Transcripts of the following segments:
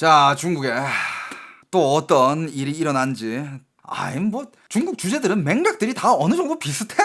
자, 중국에 또 어떤 일이 일어난지. 아이, 뭐, 중국 주제들은 맥락들이 다 어느 정도 비슷해.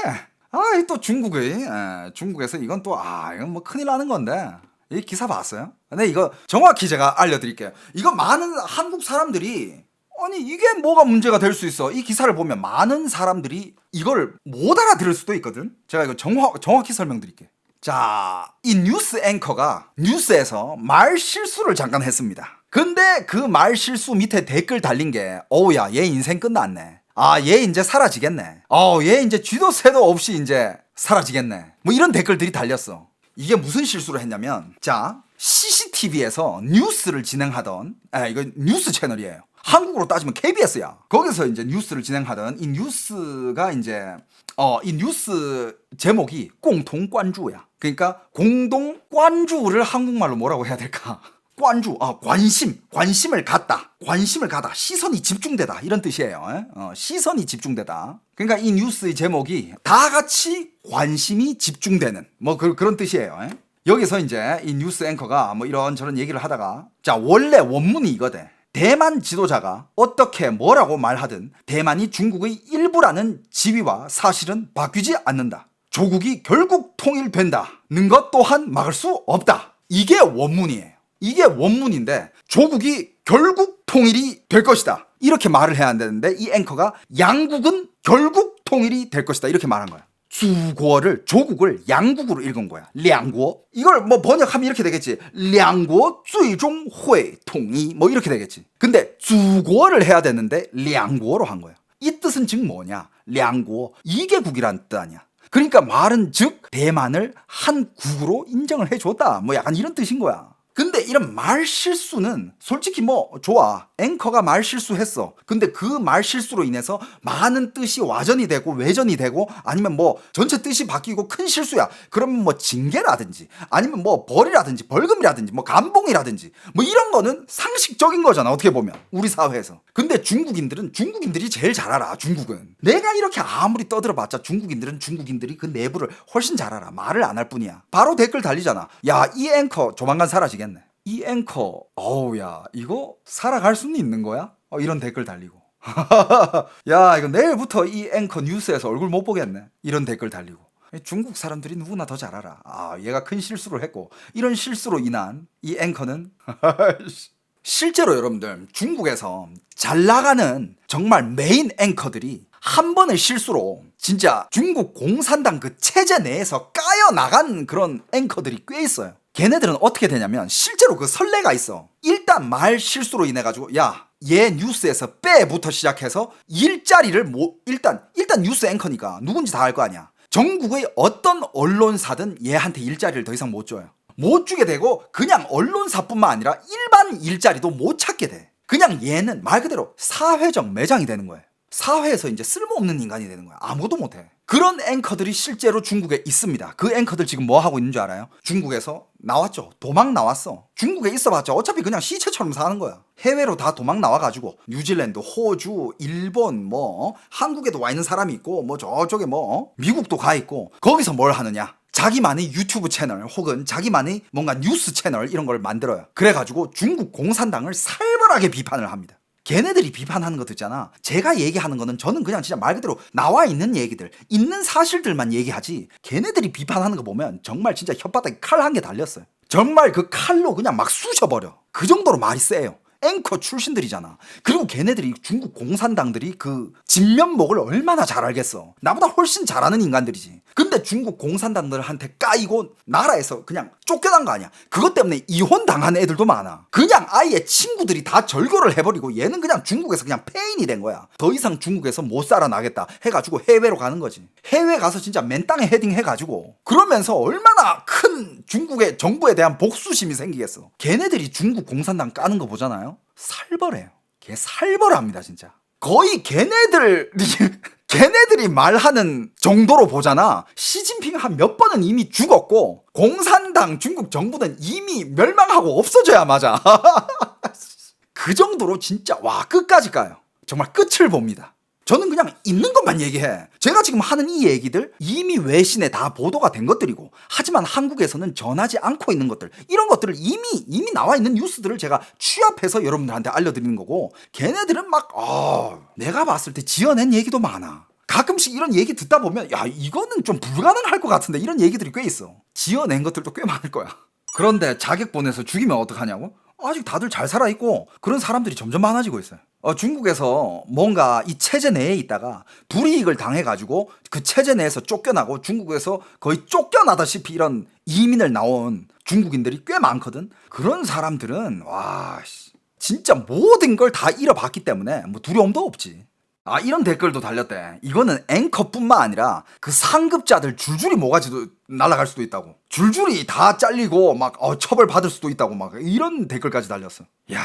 아이, 또 중국의, 에, 중국에서 이건 또, 아, 이건 뭐 큰일 나는 건데. 이 기사 봤어요? 근데 이거 정확히 제가 알려드릴게요. 이거 많은 한국 사람들이, 아니, 이게 뭐가 문제가 될 수 있어. 이 기사를 보면 많은 사람들이 이걸 못 알아들을 수도 있거든? 제가 이거 정확, 정확히 설명드릴게요. 자, 이 뉴스 앵커가 뉴스에서 말 실수를 잠깐 했습니다. 근데 그 말 실수 밑에 댓글 달린 게, 어우야, 얘 인생 끝났네. 아, 얘 이제 사라지겠네. 어, 얘 이제 쥐도 새도 없이 이제 사라지겠네. 뭐 이런 댓글들이 달렸어. 이게 무슨 실수를 했냐면, 자, CCTV에서 뉴스를 진행하던, 아, 이거 뉴스 채널이에요. 한국으로 따지면 KBS야. 거기서 이제 뉴스를 진행하던 이 뉴스가 이제 어 이 뉴스 제목이 공통 관주야. 그러니까 공동 관주를 한국말로 뭐라고 해야 될까? 관주, 아 관심, 관심을 갖다, 관심을 가다, 시선이 집중되다 이런 뜻이에요. 에? 어, 시선이 집중되다. 그러니까 이 뉴스의 제목이 다 같이 관심이 집중되는 뭐 그, 그런 뜻이에요. 에? 여기서 이제 이 뉴스 앵커가 뭐 이런 저런 얘기를 하다가 자 원래 원문이 이거대. 대만 지도자가 어떻게 뭐라고 말하든 대만이 중국의 일부라는 지위와 사실은 바뀌지 않는다. 조국이 결국 통일된다는 것 또한 막을 수 없다. 이게 원문이에요. 이게 원문인데 조국이 결국 통일이 될 것이다. 이렇게 말을 해야 되는데 이 앵커가 양국은 결국 통일이 될 것이다. 이렇게 말한 거야. 주고를 조국을 양국으로 읽은 거야. 량고. 이걸 뭐 번역하면 이렇게 되겠지. 량고 최종 회 통이 뭐 이렇게 되겠지. 근데 주고를 해야 되는데 량고로 한 거야. 이 뜻은 즉 뭐냐? 량고 이개국이란 뜻 아니야. 그러니까 말은 즉 대만을 한 국으로 인정을 해줬다. 뭐 약간 이런 뜻인 거야. 근데 이런 말 실수는 솔직히 뭐 좋아. 앵커가 말 실수했어. 근데 그 말 실수로 인해서 많은 뜻이 와전이 되고 외전이 되고 아니면 뭐 전체 뜻이 바뀌고 큰 실수야. 그러면 뭐 징계라든지 아니면 뭐 벌이라든지 벌금이라든지 뭐 감봉이라든지 뭐 이런 거는 상식적인 거잖아. 어떻게 보면 우리 사회에서. 근데 중국인들은 중국인들이 제일 잘 알아. 중국은. 내가 이렇게 아무리 떠들어봤자 중국인들은 중국인들이 그 내부를 훨씬 잘 알아. 말을 안 할 뿐이야. 바로 댓글 달리잖아. 야 이 앵커 조만간 사라지겠네. 이 앵커, 어우야, 이거 살아갈 수는 있는 거야? 어, 이런 댓글 달리고. 야, 이거 내일부터 이 앵커 뉴스에서 얼굴 못 보겠네. 이런 댓글 달리고. 중국 사람들이 누구나 더 잘 알아. 아, 얘가 큰 실수를 했고, 이런 실수로 인한 이 앵커는. 실제로 여러분들, 중국에서 잘 나가는 정말 메인 앵커들이 한 번의 실수로 진짜 중국 공산당 그 체제 내에서 까여 나간 그런 앵커들이 꽤 있어요. 걔네들은 어떻게 되냐면 실제로 그 선례가 있어. 일단 말 실수로 인해 가지고 야, 얘 뉴스에서 빼부터 시작해서 일자리를 못 일단 일단 뉴스 앵커니까 누군지 다 알 거 아니야. 전국의 어떤 언론사든 얘한테 일자리를 더 이상 못 줘요. 못 주게 되고 그냥 언론사뿐만 아니라 일반 일자리도 못 찾게 돼. 그냥 얘는 말 그대로 사회적 매장이 되는 거예요. 사회에서 이제 쓸모없는 인간이 되는 거야. 아무도 못해. 그런 앵커들이 실제로 중국에 있습니다. 그 앵커들 지금 뭐 하고 있는 줄 알아요? 중국에서 나왔죠. 도망 나왔어. 중국에 있어봤자 어차피 그냥 시체처럼 사는 거야. 해외로 다 도망 나와가지고 뉴질랜드, 호주, 일본, 뭐 한국에도 와 있는 사람이 있고 뭐 저쪽에 뭐 미국도 가 있고 거기서 뭘 하느냐? 자기만의 유튜브 채널 혹은 자기만의 뭔가 뉴스 채널 이런 걸 만들어요. 그래가지고 중국 공산당을 살벌하게 비판을 합니다. 걔네들이 비판하는 거 듣잖아. 제가 얘기하는 거는 저는 그냥 진짜 말 그대로 나와 있는 얘기들, 있는 사실들만 얘기하지. 걔네들이 비판하는 거 보면 정말 진짜 혓바닥에 칼 한 개 달렸어요. 정말 그 칼로 그냥 막 쑤셔버려. 그 정도로 말이 세요. 앵커 출신들이잖아. 그리고 걔네들이 중국 공산당들이 그 진면목을 얼마나 잘 알겠어. 나보다 훨씬 잘하는 인간들이지. 근데 중국 공산당들한테 까이고 나라에서 그냥 쫓겨난 거 아니야. 그것 때문에 이혼 당한 애들도 많아. 그냥 아예 친구들이 다 절교를 해버리고 얘는 그냥 중국에서 그냥 폐인이 된 거야. 더 이상 중국에서 못 살아나겠다 해가지고 해외로 가는 거지. 해외 가서 진짜 맨 땅에 헤딩 해가지고 그러면서 얼마나 큰 중국의 정부에 대한 복수심이 생기겠어. 걔네들이 중국 공산당 까는 거 보잖아요. 살벌해요. 걔 살벌합니다 진짜. 거의 걔네들이 걔네들이 말하는 정도로 보잖아. 시진핑 한 몇 번은 이미 죽었고 공산당 중국 정부는 이미 멸망하고 없어져야 맞아. 그 정도로 진짜 와 끝까지 가요. 정말 끝을 봅니다. 저는 그냥 있는 것만 얘기해. 제가 지금 하는 이 얘기들 이미 외신에 다 보도가 된 것들이고 하지만 한국에서는 전하지 않고 있는 것들 이런 것들을 이미 이미 나와 있는 뉴스들을 제가 취합해서 여러분들한테 알려드리는 거고 걔네들은 막 아, 내가 봤을 때 지어낸 얘기도 많아. 가끔씩 이런 얘기 듣다 보면 야 이거는 좀 불가능할 것 같은데 이런 얘기들이 꽤 있어. 지어낸 것들도 꽤 많을 거야. 그런데 자객 보내서 죽이면 어떡하냐고? 아직 다들 잘 살아 있고 그런 사람들이 점점 많아지고 있어요. 어, 중국에서 뭔가 이 체제 내에 있다가 불이익을 당해가지고 그 체제 내에서 쫓겨나고 중국에서 거의 쫓겨나다시피 이런 이민을 나온 중국인들이 꽤 많거든. 그런 사람들은 와 씨, 진짜 모든 걸 다 잃어봤기 때문에 뭐 두려움도 없지. 아 이런 댓글도 달렸대. 이거는 앵커뿐만 아니라 그 상급자들 줄줄이 모가지도 날아갈 수도 있다고. 줄줄이 다 잘리고 막 어, 처벌 받을 수도 있다고 막 이런 댓글까지 달렸어. 야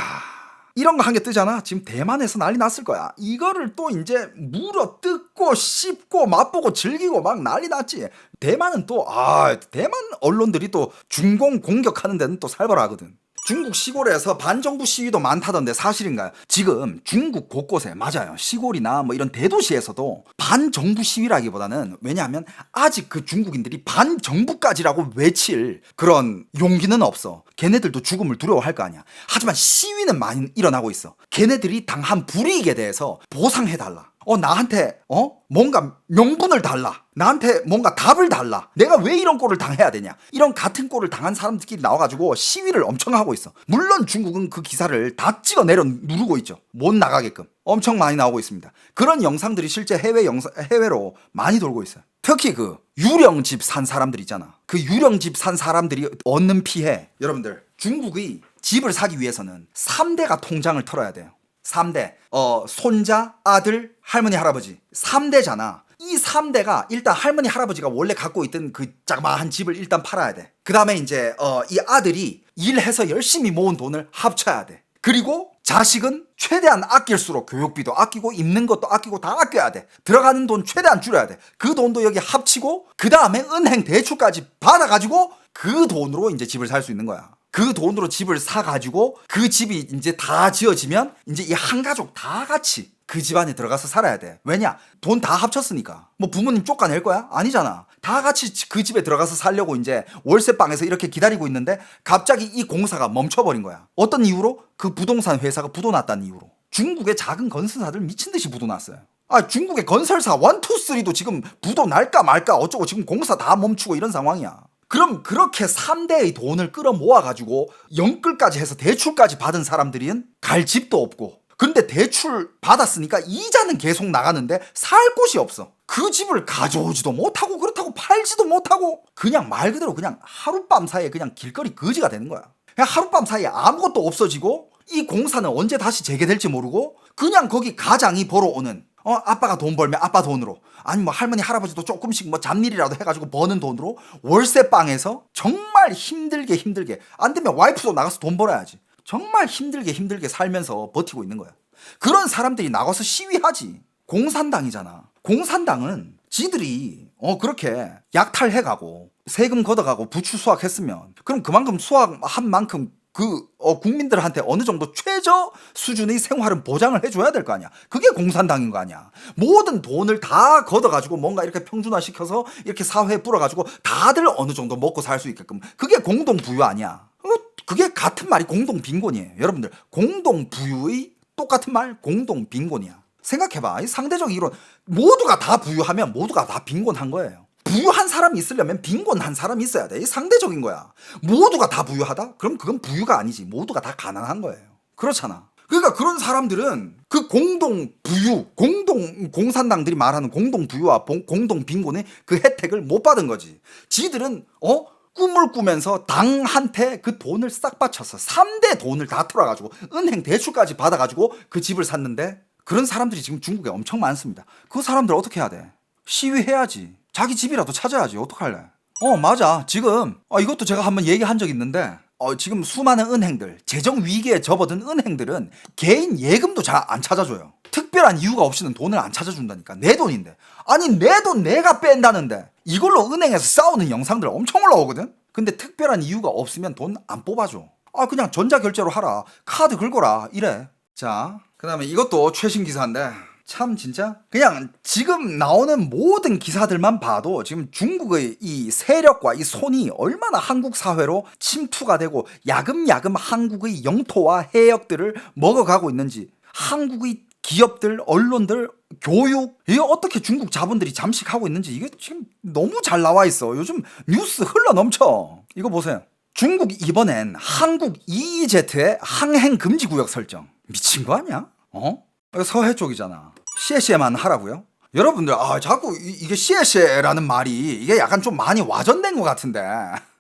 이런 거 한 개 뜨잖아. 지금 대만에서 난리 났을 거야. 이거를 또 이제 물어 뜯고 씹고 맛보고 즐기고 막 난리 났지. 대만은 또 아 대만 언론들이 또 중공 공격하는 데는 또 살벌하거든. 중국 시골에서 반정부 시위도 많다던데 사실인가요? 지금 중국 곳곳에 맞아요. 시골이나 뭐 이런 대도시에서도 반정부 시위라기보다는 왜냐하면 아직 그 중국인들이 반정부까지라고 외칠 그런 용기는 없어. 걔네들도 죽음을 두려워할 거 아니야. 하지만 시위는 많이 일어나고 있어. 걔네들이 당한 불이익에 대해서 보상해달라. 어, 나한테, 어? 뭔가 명분을 달라. 나한테 뭔가 답을 달라. 내가 왜 이런 꼴을 당해야 되냐. 이런 같은 꼴을 당한 사람들끼리 나와가지고 시위를 엄청 하고 있어. 물론 중국은 그 기사를 다 찍어 내려 누르고 있죠. 못 나가게끔. 엄청 많이 나오고 있습니다. 그런 영상들이 실제 해외 영상, 해외로 많이 돌고 있어요. 특히 그 유령집 산 사람들 있잖아. 그 유령집 산 사람들이 얻는 피해. 여러분들, 중국이 집을 사기 위해서는 3대가 통장을 털어야 돼요. 3대. 어, 손자, 아들, 할머니, 할아버지. 3대잖아. 이 3대가 일단 할머니, 할아버지가 원래 갖고 있던 그 자그마한 집을 일단 팔아야 돼. 그 다음에 이제, 어, 이 아들이 일해서 열심히 모은 돈을 합쳐야 돼. 그리고 자식은 최대한 아낄수록 교육비도 아끼고 입는 것도 아끼고 다 아껴야 돼. 들어가는 돈 최대한 줄여야 돼. 그 돈도 여기 합치고 그 다음에 은행 대출까지 받아가지고 그 돈으로 이제 집을 살 수 있는 거야. 그 돈으로 집을 사가지고 그 집이 이제 다 지어지면 이제 이 한 가족 다 같이 그 집안에 들어가서 살아야 돼. 왜냐? 돈 다 합쳤으니까. 뭐 부모님 쫓아낼 거야? 아니잖아. 다 같이 그 집에 들어가서 살려고 이제 월세방에서 이렇게 기다리고 있는데 갑자기 이 공사가 멈춰버린 거야. 어떤 이유로? 그 부동산 회사가 부도 났다는 이유로. 중국의 작은 건설사들 미친 듯이 부도 났어요. 아, 중국의 건설사 1, 2, 3도 지금 부도 날까 말까 어쩌고 지금 공사 다 멈추고 이런 상황이야. 그럼 그렇게 3대의 돈을 끌어 모아가지고 영끌까지 해서 대출까지 받은 사람들은 갈 집도 없고 근데 대출 받았으니까 이자는 계속 나가는데 살 곳이 없어. 그 집을 가져오지도 못하고 그렇다고 팔지도 못하고 그냥 말 그대로 그냥 하룻밤 사이에 그냥 길거리 거지가 되는 거야. 그냥 하룻밤 사이에 아무것도 없어지고 이 공사는 언제 다시 재개될지 모르고 그냥 거기 가장이 벌어오는 어 아빠가 돈 벌면 아빠 돈으로 아니 뭐 할머니 할아버지도 조금씩 뭐 잡일이라도 해가지고 버는 돈으로 월세방에서 정말 힘들게 힘들게 안 되면 와이프도 나가서 돈 벌어야지. 정말 힘들게 힘들게 살면서 버티고 있는 거야. 그런 사람들이 나가서 시위하지. 공산당이잖아. 공산당은 지들이 어 그렇게 약탈해가고 세금 걷어가고 부추 수확했으면 그럼 그만큼 수확한 만큼 그 어, 국민들한테 어느 정도 최저 수준의 생활은 보장을 해줘야 될 거 아니야. 그게 공산당인 거 아니야. 모든 돈을 다 걷어가지고 뭔가 이렇게 평준화시켜서 이렇게 사회에 뿌려가지고 다들 어느 정도 먹고 살 수 있게끔 그게 공동 부유 아니야. 어, 그게 같은 말이 공동 빈곤이에요. 여러분들 공동 부유의 똑같은 말 공동 빈곤이야. 생각해봐. 이 상대적 이론 모두가 다 부유하면 모두가 다 빈곤한 거예요. 부유한 사람이 있으려면 빈곤한 사람이 있어야 돼. 이 상대적인 거야. 모두가 다 부유하다? 그럼 그건 부유가 아니지. 모두가 다 가난한 거예요. 그렇잖아. 그러니까 그런 사람들은 그 공동 부유, 공동 공산당들이 말하는 공동 부유와 봉- 공동 빈곤의 그 혜택을 못 받은 거지. 지들은 어 꿈을 꾸면서 당한테 그 돈을 싹 바쳐서 3대 돈을 다 털어가지고 은행 대출까지 받아가지고 그 집을 샀는데 그런 사람들이 지금 중국에 엄청 많습니다. 그 사람들 어떻게 해야 돼? 시위해야지. 자기 집이라도 찾아야지. 어떡할래? 어, 맞아. 지금, 어, 이것도 제가 한번 얘기한 적 있는데, 어, 지금 수많은 은행들, 재정 위기에 접어든 은행들은 개인 예금도 잘 안 찾아줘요. 특별한 이유가 없이는 돈을 안 찾아준다니까. 내 돈인데. 아니, 내 돈 내가 뺀다는데. 이걸로 은행에서 싸우는 영상들 엄청 올라오거든? 근데 특별한 이유가 없으면 돈 안 뽑아줘. 아, 그냥 전자결제로 하라. 카드 긁어라. 이래. 자, 그 다음에 이것도 최신 기사인데. 참 진짜 그냥 지금 나오는 모든 기사들만 봐도 지금 중국의 이 세력과 이 손이 얼마나 한국 사회로 침투가 되고 야금야금 한국의 영토와 해역들을 먹어가고 있는지 한국의 기업들, 언론들, 교육 이게 어떻게 중국 자본들이 잠식하고 있는지 이게 지금 너무 잘 나와 있어. 요즘 뉴스 흘러 넘쳐. 이거 보세요. 중국 이번엔 한국 EEZ의 항행 금지 구역 설정. 미친 거 아니야? 어? 서해 쪽이잖아. 시에시에만 하라고요? 여러분들 아 자꾸 이- 이게 시에시에라는 말이 이게 약간 좀 많이 와전된 것 같은데.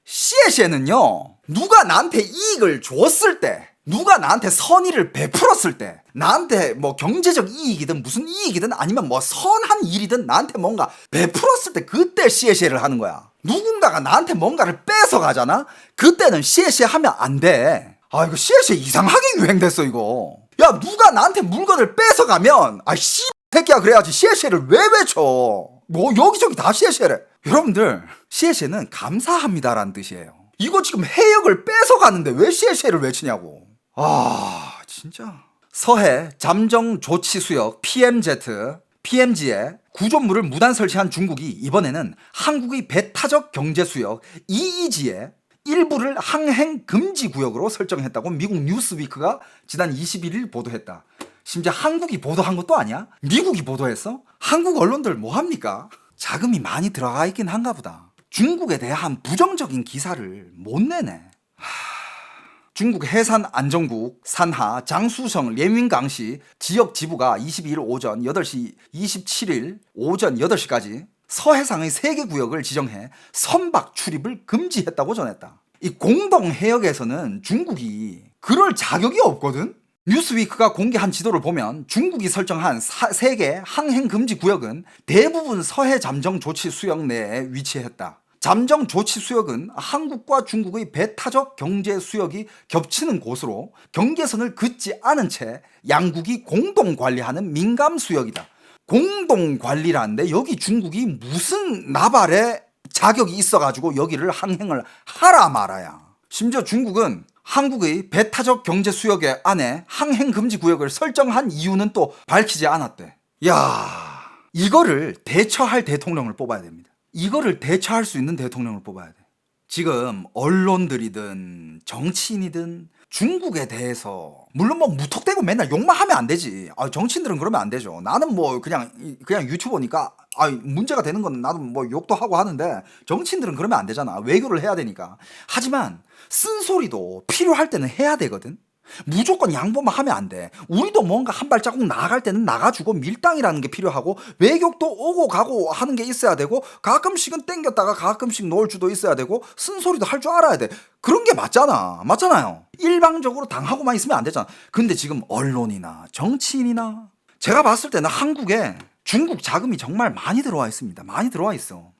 시에시에는요 누가 나한테 이익을 줬을 때 누가 나한테 선의를 베풀었을 때 나한테 뭐 경제적 이익이든 무슨 이익이든 아니면 뭐 선한 일이든 나한테 뭔가 베풀었을 때 그때 시에시에를 하는 거야. 누군가가 나한테 뭔가를 뺏어 가잖아? 그때는 시에시에 하면 안돼. 아 이거 시에시에 이상하게 유행됐어 이거 야 누가 나한테 물건을 뺏어 가면 아씨 새끼야 그래야지. 시에시에를 왜 외쳐? 뭐 여기저기 다 시에시에래. 여러분들 시에시에는 감사합니다라는 뜻이에요. 이거 지금 해역을 뺏어 가는데 왜 시에시에를 외치냐고. 아 진짜. 서해 잠정 조치 수역 PMZ PMG에 구조물을 무단 설치한 중국이 이번에는 한국의 배타적 경제 수역 EEG에 일부를 항행 금지 구역으로 설정했다고 미국 뉴스위크가 지난 21일 보도했다. 심지어 한국이 보도한 것도 아니야? 미국이 보도했어? 한국 언론들 뭐 합니까? 자금이 많이 들어가 있긴 한가 보다. 중국에 대한 부정적인 기사를 못 내네. 중국 해산 안정국 산하 장수성 례윈강시 지역 지부가 22일 오전 8시 27일 오전 8시까지 서해상의 세 개 구역을 지정해 선박 출입을 금지했다고 전했다. 이 공동 해역에서는 중국이 그럴 자격이 없거든. 뉴스위크가 공개한 지도를 보면 중국이 설정한 세개 항행 금지 구역은 대부분 서해 잠정 조치 수역 내에 위치했다. 잠정 조치 수역은 한국과 중국의 배타적 경제 수역이 겹치는 곳으로 경계선을 긋지 않은 채 양국이 공동 관리하는 민감 수역이다. 공동 관리라는데 여기 중국이 무슨 나발의 자격이 있어가지고 여기를 항행을 하라 말아야. 심지어 중국은 한국의 배타적 경제 수역의 안에 항행 금지 구역을 설정한 이유는 또 밝히지 않았대. 야, 이거를 대처할 대통령을 뽑아야 됩니다. 이거를 대처할 수 있는 대통령을 뽑아야 돼. 지금 언론들이든 정치인이든 중국에 대해서 물론 뭐 무턱대고 맨날 욕만 하면 안 되지. 아, 정치인들은 그러면 안 되죠. 나는 뭐 그냥 이- 그냥 유튜버니까 아, 문제가 되는 건 나도 뭐 욕도 하고 하는데 정치인들은 그러면 안 되잖아. 외교를 해야 되니까. 하지만 쓴소리도 필요할 때는 해야 되거든. 무조건 양보만 하면 안 돼. 우리도 뭔가 한 발자국 나아갈 때는 나가주고 밀당이라는 게 필요하고 외격도 오고 가고 하는 게 있어야 되고 가끔씩은 땡겼다가 가끔씩 놓을 수도 있어야 되고 쓴소리도 할 줄 알아야 돼. 그런 게 맞잖아. 맞잖아요. 일방적으로 당하고만 있으면 안 되잖아. 근데 지금 언론이나 정치인이나 제가 봤을 때는 한국에 중국 자금이 정말 많이 들어와 있습니다. 많이 들어와 있어.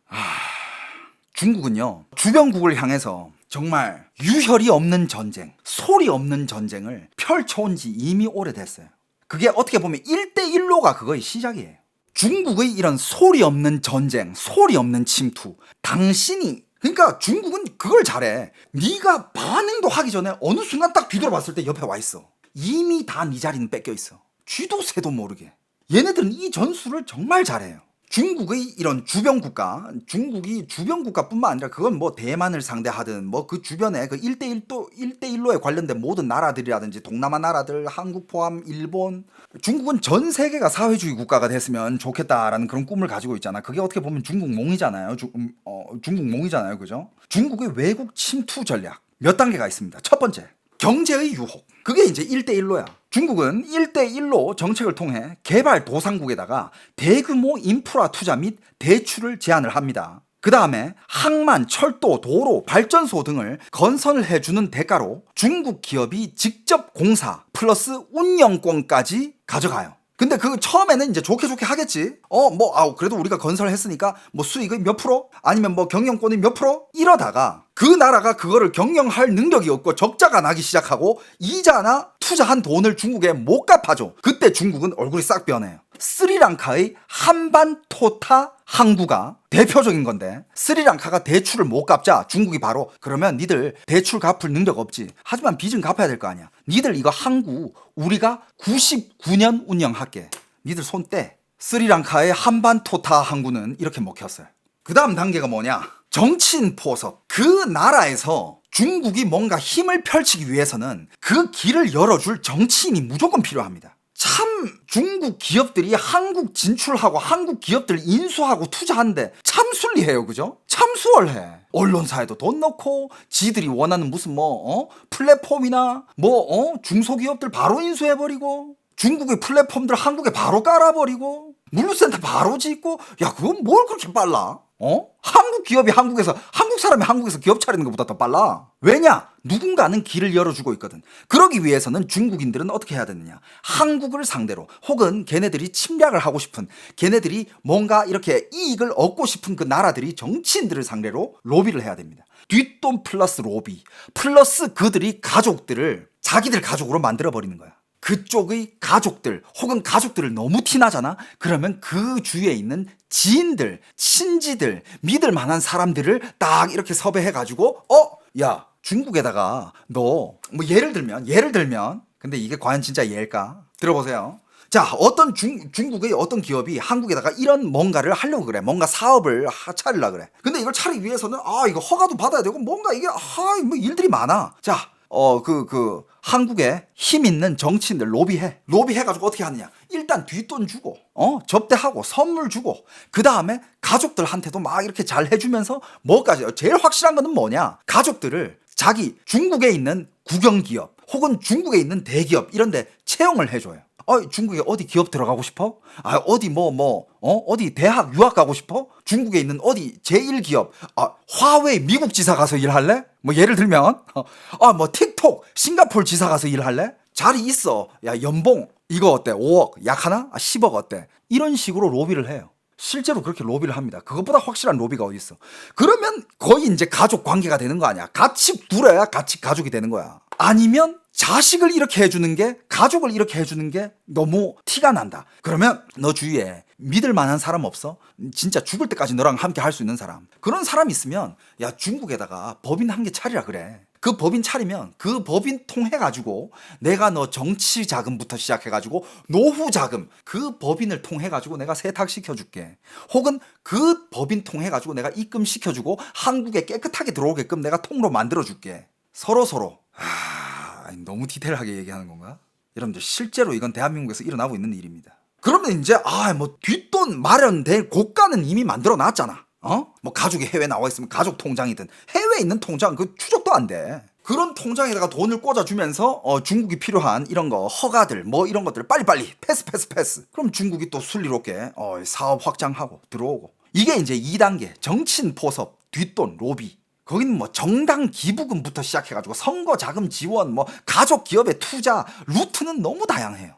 중국은요, 주변국을 향해서 정말 유혈이 없는 전쟁, 소리 없는 전쟁을 펼쳐온 지 이미 오래됐어요. 그게 어떻게 보면 1대1로가 그거의 시작이에요. 중국의 이런 소리 없는 전쟁, 소리 없는 침투, 당신이 그러니까 중국은 그걸 잘해. 네가 반응도 하기 전에 어느 순간 딱 뒤돌아봤을 때 옆에 와 있어. 이미 다 네 자리는 뺏겨 있어. 쥐도 새도 모르게. 얘네들은 이 전술을 정말 잘해요. 중국의 이런 주변 국가, 중국이 주변 국가뿐만 아니라 그건 뭐 대만을 상대하든 뭐 그 주변에 그 1대1 또 1대1로에 관련된 모든 나라들이라든지 동남아 나라들, 한국 포함 일본, 중국은 전 세계가 사회주의 국가가 됐으면 좋겠다라는 그런 꿈을 가지고 있잖아. 그게 어떻게 보면 중국 몽이잖아요. 주, 음, 어, 중국 몽이잖아요. 그죠? 중국의 외국 침투 전략 몇 단계가 있습니다. 첫 번째, 경제의 유혹. 그게 이제 1대1로야. 중국은 1대1로 정책을 통해 개발 도상국에다가 대규모 인프라 투자 및 대출을 제한을 합니다. 그 다음에 항만, 철도, 도로, 발전소 등을 건설을 해주는 대가로 중국 기업이 직접 공사 플러스 운영권까지 가져가요. 근데 그 처음에는 이제 좋게 좋게 하겠지. 어, 뭐, 아우, 그래도 우리가 건설했으니까 뭐 수익의 몇 프로? 아니면 뭐 경영권의 몇 프로? 이러다가 그 나라가 그거를 경영할 능력이 없고 적자가 나기 시작하고 이자나 투자한 돈을 중국에 못 갚아줘. 그때 중국은 얼굴이 싹 변해요. 스리랑카의 한반토타 항구가 대표적인 건데 스리랑카가 대출을 못 갚자 중국이 바로 그러면 니들 대출 갚을 능력 없지 하지만 빚은 갚아야 될 거 아니야 니들 이거 항구 우리가 99년 운영할게 니들 손 떼. 스리랑카의 한반토타 항구는 이렇게 먹혔어요. 그 다음 단계가 뭐냐? 정치인 포섭. 그 나라에서 중국이 뭔가 힘을 펼치기 위해서는 그 길을 열어줄 정치인이 무조건 필요합니다. 참 중국 기업들이 한국 진출하고 한국 기업들 인수하고 투자하는데 참 순리해요 그죠? 참 수월해 언론사에도 돈 넣고 지들이 원하는 무슨 뭐 어? 플랫폼이나 뭐 어? 중소기업들 바로 인수해버리고 중국의 플랫폼들 한국에 바로 깔아버리고 물류센터 바로 짓고 야 그건 뭘 그렇게 빨라? 어? 한국 기업이 한국에서 한국 사람이 한국에서 기업 차리는 것보다 더 빨라. 왜냐? 누군가는 길을 열어주고 있거든. 그러기 위해서는 중국인들은 어떻게 해야 되느냐? 한국을 상대로 혹은 걔네들이 침략을 하고 싶은 걔네들이 뭔가 이렇게 이익을 얻고 싶은 그 나라들이 정치인들을 상대로 로비를 해야 됩니다. 뒷돈 플러스 로비 플러스 그들이 가족들을 자기들 가족으로 만들어 버리는 거야. 그쪽의 가족들 혹은 가족들을 너무 티나잖아? 그러면 그 주위에 있는 지인들, 친지들, 믿을 만한 사람들을 딱 이렇게 섭외해가지고, 어? 야, 중국에다가 너, 뭐 예를 들면, 예를 들면, 근데 이게 과연 진짜 예일까? 들어보세요. 자, 어떤 중, 중국의 어떤 기업이 한국에다가 이런 뭔가를 하려고 그래. 뭔가 사업을 하, 차리려 그래. 근데 이걸 차리기 위해서는, 아, 이거 허가도 받아야 되고, 뭔가 이게, 아, 뭐 일들이 많아. 자, 어, 그, 그, 한국에 힘 있는 정치인들 로비해. 로비해가지고 어떻게 하느냐. 일단 뒷돈 주고, 어, 접대하고, 선물 주고, 그 다음에 가족들한테도 막 이렇게 잘 해주면서 뭐까지, 제일 확실한 거는 뭐냐. 가족들을 자기 중국에 있는 국영기업 혹은 중국에 있는 대기업 이런 데 채용을 해줘요. 어, 중국에 어디 기업 들어가고 싶어? 아, 어디 뭐, 뭐, 어? 어디 대학 유학 가고 싶어? 중국에 있는 어디 제1기업, 아, 화웨이 미국 지사 가서 일할래? 뭐, 예를 들면, 어, 아, 뭐, 틱톡 싱가폴 지사 가서 일할래? 자리 있어. 야, 연봉, 이거 어때? 5억, 약 하나? 아, 10억 어때? 이런 식으로 로비를 해요. 실제로 그렇게 로비를 합니다. 그것보다 확실한 로비가 어디 있어? 그러면 거의 이제 가족 관계가 되는 거 아니야? 같이 불어야 같이 가족이 되는 거야. 아니면 자식을 이렇게 해주는 게 가족을 이렇게 해주는 게 너무 티가 난다. 그러면 너 주위에 믿을 만한 사람 없어? 진짜 죽을 때까지 너랑 함께 할 수 있는 사람. 그런 사람 있으면 야 중국에다가 법인 한 개 차리라 그래. 그 법인 차리면 그 법인 통해 가지고 내가 너 정치 자금부터 시작해 가지고 노후 자금 그 법인을 통해 가지고 내가 세탁 시켜 줄게. 혹은 그 법인 통해 가지고 내가 입금 시켜 주고 한국에 깨끗하게 들어오게끔 내가 통로 만들어 줄게. 서로 서로 아, 아니, 너무 디테일하게 얘기하는 건가? 여러분들 실제로 이건 대한민국에서 일어나고 있는 일입니다. 그러면 이제 아 뭐 뒷돈 마련될 고가는 이미 만들어 놨잖아. 어? 뭐 가족이 해외 나와 있으면 가족 통장이든 해외에 있는 통장 그 추적도 안 돼. 그런 통장에다가 돈을 꽂아주면서 어, 중국이 필요한 이런 거 허가들 뭐 이런 것들을 빨리빨리 패스 패스 패스. 그럼 중국이 또 순리롭게 어, 사업 확장하고 들어오고. 이게 이제 2단계 정치인 포섭 뒷돈 로비. 거기는 뭐 정당 기부금부터 시작해가지고 선거 자금 지원, 뭐 가족 기업의 투자 루트는 너무 다양해요.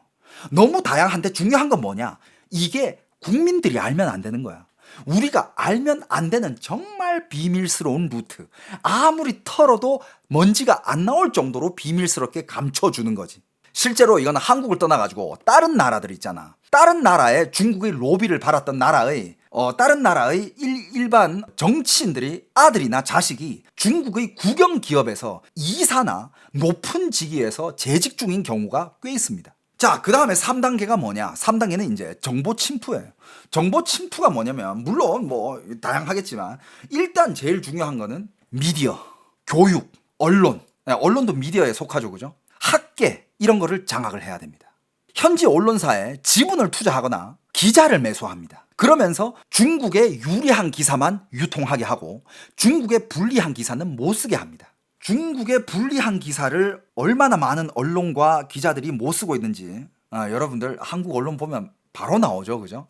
너무 다양한데 중요한 건 뭐냐? 이게 국민들이 알면 안 되는 거야. 우리가 알면 안 되는 정말 비밀스러운 루트. 아무리 털어도 먼지가 안 나올 정도로 비밀스럽게 감춰주는 거지. 실제로 이거는 한국을 떠나가지고 다른 나라들 있잖아. 다른 나라에 중국의 로비를 받았던 나라의 어, 다른 나라의 일, 일반 정치인들이 아들이나 자식이 중국의 국영 기업에서 이사나 높은 직위에서 재직 중인 경우가 꽤 있습니다. 자, 그 다음에 3단계가 뭐냐? 3단계는 이제 정보 침투예요. 정보 침투가 뭐냐면, 물론 뭐, 다양하겠지만, 일단 제일 중요한 거는 미디어, 교육, 언론. 네, 언론도 미디어에 속하죠, 그죠? 학계, 이런 거를 장악을 해야 됩니다. 현지 언론사에 지분을 투자하거나 기자를 매수합니다. 그러면서 중국에 유리한 기사만 유통하게 하고 중국에 불리한 기사는 못 쓰게 합니다. 중국에 불리한 기사를 얼마나 많은 언론과 기자들이 못 쓰고 있는지 아, 여러분들 한국 언론 보면 바로 나오죠, 그죠?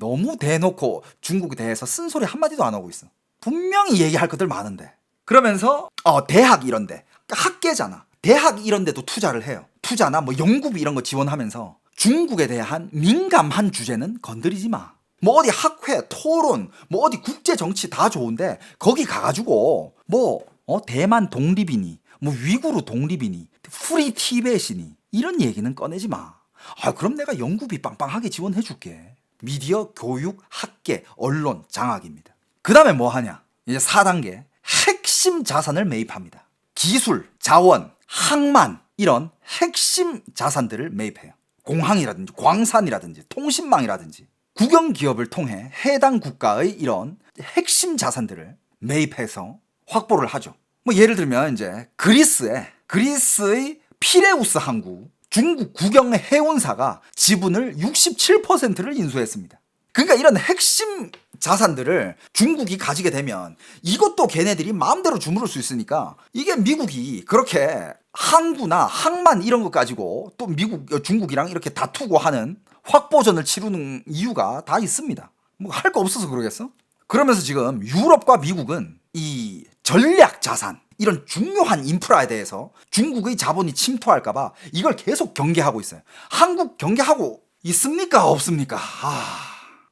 너무 대놓고 중국에 대해서 쓴소리 한마디도 안 하고 있어. 분명히 얘기할 것들 많은데. 그러면서 어, 대학 이런데 학계잖아. 대학 이런데도 투자를 해요. 투자나 뭐 연구비 이런 거 지원하면서 중국에 대한 민감한 주제는 건드리지 마. 뭐 어디 학회, 토론, 뭐 어디 국제 정치 다 좋은데 거기 가가지고 뭐 어, 대만 독립이니, 뭐 위구르 독립이니, 프리 티벳이니 이런 얘기는 꺼내지 마. 아 그럼 내가 연구비 빵빵하게 지원해줄게. 미디어, 교육, 학계, 언론 장악입니다. 그 다음에 뭐 하냐? 이제 4단계 핵심 자산을 매입합니다. 기술, 자원, 항만 이런 핵심 자산들을 매입해요. 공항이라든지 광산이라든지 통신망이라든지 국영 기업을 통해 해당 국가의 이런 핵심 자산들을 매입해서 확보를 하죠. 뭐 예를 들면 이제 그리스에 그리스의 피레우스 항구 중국 국영 해운사가 지분을 67%를 인수했습니다. 그러니까 이런 핵심 자산들을 중국이 가지게 되면 이것도 걔네들이 마음대로 주무를 수 있으니까 이게 미국이 그렇게 항구나 항만 이런 거 가지고 또 미국 어, 중국이랑 이렇게 다투고 하는 확보전을 치르는 이유가 다 있습니다. 뭐 할 거 없어서 그러겠어? 그러면서 지금 유럽과 미국은 이 전략 자산 이런 중요한 인프라에 대해서 중국의 자본이 침투할까봐 이걸 계속 경계하고 있어요. 한국 경계하고 있습니까? 없습니까? 아,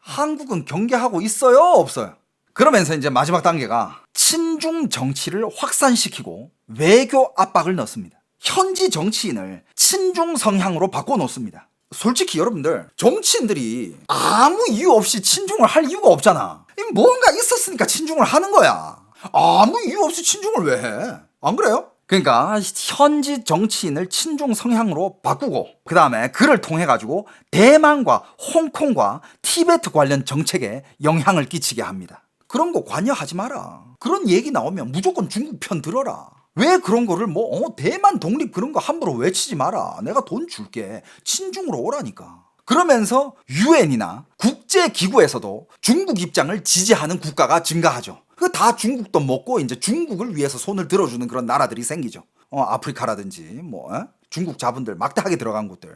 한국은 경계하고 있어요? 없어요? 그러면서 이제 마지막 단계가 친중 정치를 확산시키고 외교 압박을 넣습니다. 현지 정치인을 친중 성향으로 바꿔놓습니다. 솔직히 여러분들 정치인들이 아무 이유 없이 친중을 할 이유가 없잖아. 이 뭔가 있었으니까 친중을 하는 거야. 아무 이유 없이 친중을 왜 해? 안 그래요? 그러니까 현지 정치인을 친중 성향으로 바꾸고 그 다음에 그를 통해 가지고 대만과 홍콩과 티베트 관련 정책에 영향을 끼치게 합니다. 그런 거 관여하지 마라. 그런 얘기 나오면 무조건 중국 편 들어라. 왜 그런 거를 뭐 어, 대만 독립 그런 거 함부로 외치지 마라. 내가 돈 줄게. 친중으로 오라니까. 그러면서 유엔이나 국제 기구에서도 중국 입장을 지지하는 국가가 증가하죠. 그 다 중국도 먹고 이제 중국을 위해서 손을 들어주는 그런 나라들이 생기죠. 어, 아프리카라든지 뭐 어? 중국 자본들 막대하게 들어간 곳들.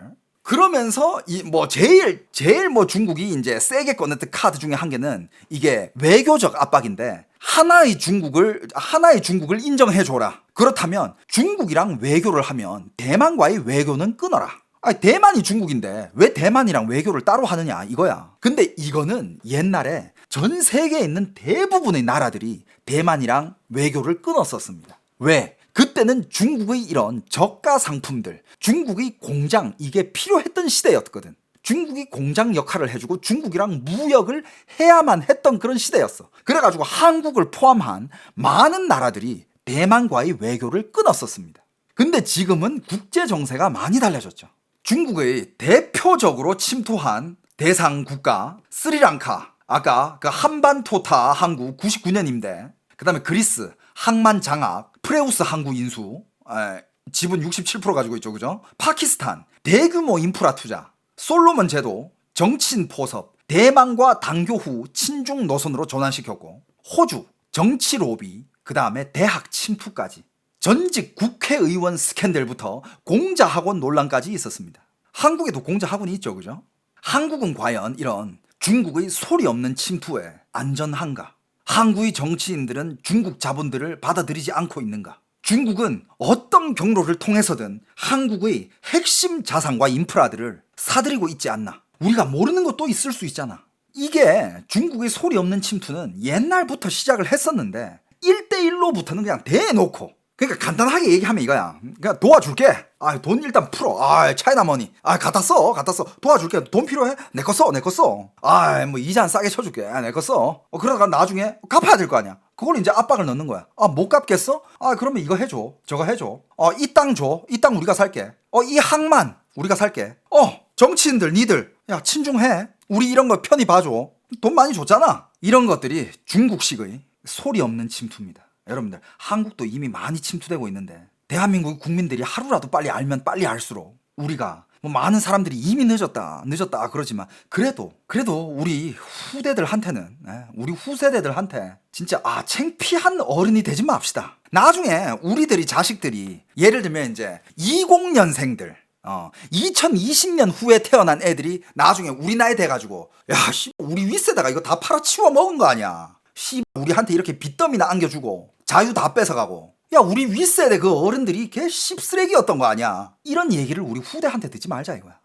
그러면서 이 뭐 제일 제일 뭐 중국이 이제 세게 꺼냈던 카드 중에 한 개는 이게 외교적 압박인데 하나의 중국을 하나의 중국을 인정해 줘라. 그렇다면 중국이랑 외교를 하면 대만과의 외교는 끊어라. 아니 대만이 중국인데 왜 대만이랑 외교를 따로 하느냐 이거야. 근데 이거는 옛날에 전 세계에 있는 대부분의 나라들이 대만이랑 외교를 끊었었습니다. 왜? 그때는 중국의 이런 저가 상품들, 중국의 공장 이게 필요했던 시대였거든. 중국이 공장 역할을 해주고 중국이랑 무역을 해야만 했던 그런 시대였어. 그래가지고 한국을 포함한 많은 나라들이 대만과의 외교를 끊었었습니다. 근데 지금은 국제 정세가 많이 달라졌죠. 중국의 대표적으로 침투한 대상 국가 스리랑카 아까 그 한반토타 항구 99년인데 그 다음에 그리스 항만 장악 프레우스 항구 인수 에, 지분 67% 가지고 있죠 그죠 파키스탄 대규모 인프라 투자 솔로몬 제도 정치인 포섭 대만과 당교 후 친중 노선으로 전환시켰고 호주 정치 로비 그 다음에 대학 침투까지 전직 국회의원 스캔들부터 공자 학원 논란까지 있었습니다. 한국에도 공자 학원이 있죠, 그죠? 한국은 과연 이런 중국의 소리 없는 침투에 안전한가? 한국의 정치인들은 중국 자본들을 받아들이지 않고 있는가? 중국은 어떤 경로를 통해서든 한국의 핵심 자산과 인프라들을 사들이고 있지 않나? 우리가 모르는 것도 있을 수 있잖아. 이게 중국의 소리 없는 침투는 옛날부터 시작을 했었는데 1대1로부터는 그냥 대놓고 그러니까 간단하게 얘기하면 이거야. 그러니까 도와줄게. 아, 돈 일단 풀어. 아, 차이나 머니. 아, 갖다 써. 갖다 써. 도와줄게. 돈 필요해? 내 거 써. 내 거 써. 아, 뭐 이자 싸게 쳐줄게. 아, 내 거 써. 어, 그러다가 나중에 갚아야 될 거 아니야. 그걸 이제 압박을 넣는 거야. 아, 못 갚겠어? 아, 그러면 이거 해줘. 저거 해줘. 어, 이 땅 줘. 이 땅 우리가 살게. 어, 이 항만 우리가 살게. 어, 정치인들, 니들. 야, 친중해. 우리 이런 거 편히 봐줘. 돈 많이 줬잖아. 이런 것들이 중국식의 소리 없는 침투입니다. 여러분들 한국도 이미 많이 침투되고 있는데 대한민국 국민들이 하루라도 빨리 알면 빨리 알수록 우리가 뭐 많은 사람들이 이미 늦었다 늦었다 그러지만 그래도 그래도 우리 후대들한테는 예, 우리 후세대들한테 진짜 아 창피한 어른이 되지 맙시다 나중에 우리들이 자식들이 예를 들면 이제 20년생들 어, 2020년 후에 태어난 애들이 나중에 우리 나이 돼가지고 야, 씨, 우리 윗세대가 이거 다 팔아치워 먹은 거 아니야. 씨, 우리한테 이렇게 빚더미나 안겨주고 자유 다 뺏어가고 야, 우리 윗세대 그 어른들이 개 씹쓰레기였던 거 아니야. 이런 얘기를 우리 후대한테 듣지 말자 이거야.